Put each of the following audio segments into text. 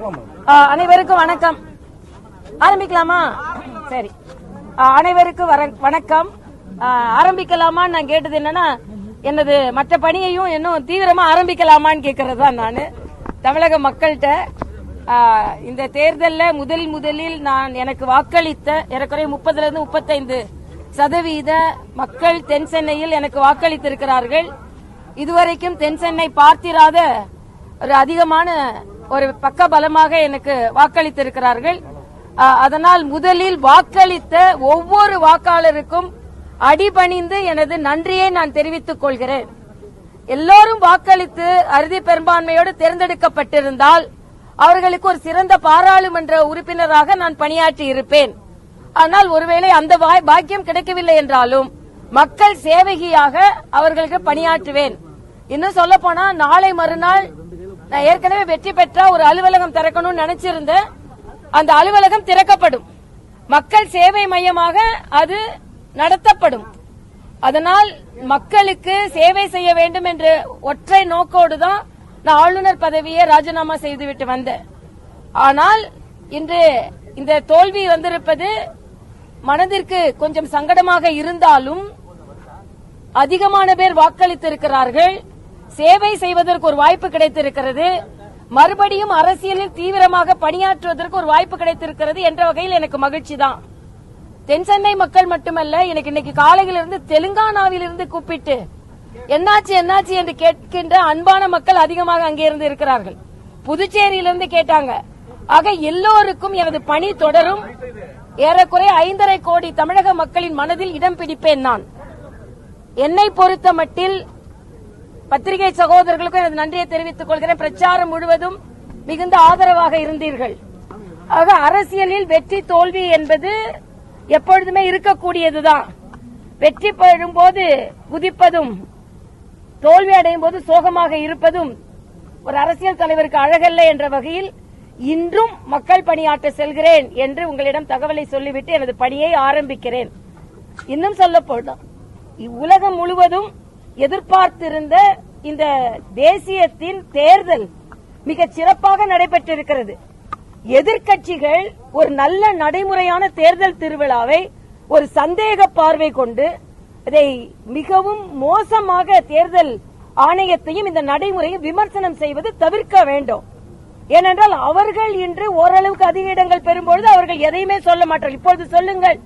அனைவருக்கும் வணக்கம். ஆரம்பிக்கலாமா? சரி. அனைவருக்கும் வர- வணக்கம். ஆரம்பிக்கலாமா நான் கேட்டது என்னன்னா எனது மற்ற பணியையும் இன்னும் தீவிரமா ஆரம்பிக்கலாமான்னு கேட்கறது தான் நான். தமிழக மக்கள்கிட்ட இந்த தேர்தலில் முதல் முதலில் நான் எனக்கு வாக்களித்த ஏறக்குறைய முப்பதுல இருந்து முப்பத்தைந்து சதவீத மக்கள் தென் சென்னையில் எனக்கு வாக்களித்திருக்கிறார்கள். இதுவரைக்கும் தென் சென்னை பார்த்திராத ஒரு அதிகமான ஒரு பக்க பலமாக எனக்கு வாக்களித்திருக்கிறார்கள். அதனால் முதலில் வாக்களித்த ஒவ்வொரு வாக்காளருக்கும் அடிபணிந்து எனது நன்றியை நான் தெரிவித்துக் கொள்கிறேன். எல்லோரும் வாக்களித்து அறுதி பெரும்பான்மையோடு தேர்ந்தெடுக்கப்பட்டிருந்தால் அவர்களுக்கு ஒரு சிறந்த பாராளுமன்ற உறுப்பினராக நான் பணியாற்றி இருப்பேன். ஆனால் ஒருவேளை அந்த வாய்- பாக்கியம் கிடைக்கவில்லை என்றாலும் மக்கள் சேவகியாக அவர்களுக்கு பணியாற்றுவேன். இன்னும் சொல்ல போனா நாளை மறுநாள் நான் ஏற்கனவே வெற்றி பெற்றா ஒரு அலுவலகம் திறக்கணும்னு நினைச்சிருந்தேன். அந்த அலுவலகம் திறக்கப்படும். மக்கள் சேவை மையமாக அது நடத்தப்படும். அதனால் மக்களுக்கு சேவை செய்ய வேண்டும் என்ற ஒற்றை நோக்கோடு தான் நான் ஆளுநர் பதவியை ராஜினாமா செய்துவிட்டு வந்தேன். ஆனால் இன்று இந்த தோல்வி வந்திருப்பது மனதிற்கு கொஞ்சம் சங்கடமாக இருந்தாலும் அதிகமான பேர் வாக்களித்திருக்கிறார்கள். சேவை செய்வதற்கு ஒரு வாய்ப்பு கிடைத்திருக்கிறது. மறுபடியும் அரசியலில் தீவிரமாக பணியாற்றுவதற்கு ஒரு வாய்ப்பு கிடைத்திருக்கிறது என்ற வகையில் எனக்கு மகிழ்ச்சி தான். தென் சென்னை மக்கள் மட்டுமல்ல எனக்கு இன்னைக்கு காலையிலிருந்து தெலுங்கானாவிலிருந்து கூப்பிட்டு என்னாச்சு என்னாச்சு? என்று கேட்கின்ற அன்பான மக்கள் அதிகமாக அங்கே இருந்து இருக்கிறார்கள். புதுச்சேரியிலிருந்து கேட்டாங்க. ஆக எல்லோருக்கும் எனது பணி தொடரும். ஏறக்குறைய ஐந்தரை கோடி தமிழக மக்களின் மனதில் இடம் பிடிப்பேன் நான். என்னை பொறுத்த மட்டில் பத்திரிகை சகோதரர்களுக்கும் எனது நன்றியை தெரிவித்துக் கொள்கிறேன். பிரச்சாரம் முழுவதும் மிகுந்த ஆதரவாக இருந்தீர்கள். ஆக அரசியலில் வெற்றி தோல்வி என்பது எப்பொழுதுமே இருக்கக்கூடியதுதான். வெற்றி பெறும் போது குதிப்பதும் தோல்வி அடையும் போது சோகமாக இருப்பதும் ஒரு அரசியல் தலைவருக்கு அழகல்ல என்ற வகையில் இன்றும் மக்கள் பணியாற்ற செல்கிறேன் என்று உங்களிடம் தகவலை சொல்லிவிட்டு எனது பணியை ஆரம்பிக்கிறேன். இன்னும் சொல்ல போதும் உலகம் முழுவதும் எதிர்பார்த்திருந்த இந்த தேசியத்தின் தேர்தல் மிக சிறப்பாக நடைபெற்றிருக்கிறது. எதிர்க்கட்சிகள் ஒரு நல்ல நடைமுறையான தேர்தல் திருவிழாவை ஒரு சந்தேக பார்வை கொண்டு அதை மிகவும் மோசமாக தேர்தல் ஆணையத்தையும் இந்த நடைமுறையும் விமர்சனம் செய்வது தவிர்க்க வேண்டும். ஏனென்றால் அவர்கள் இன்று ஓரளவுக்கு அதிக இடங்கள் பெறும்பொழுது அவர்கள் எதையுமே சொல்ல மாட்டார்கள். இப்பொழுது சொல்லுங்கள்.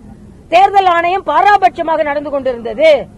தேர்தல் ஆணையம் பாராபட்சமாக நடந்து கொண்டிருந்தது.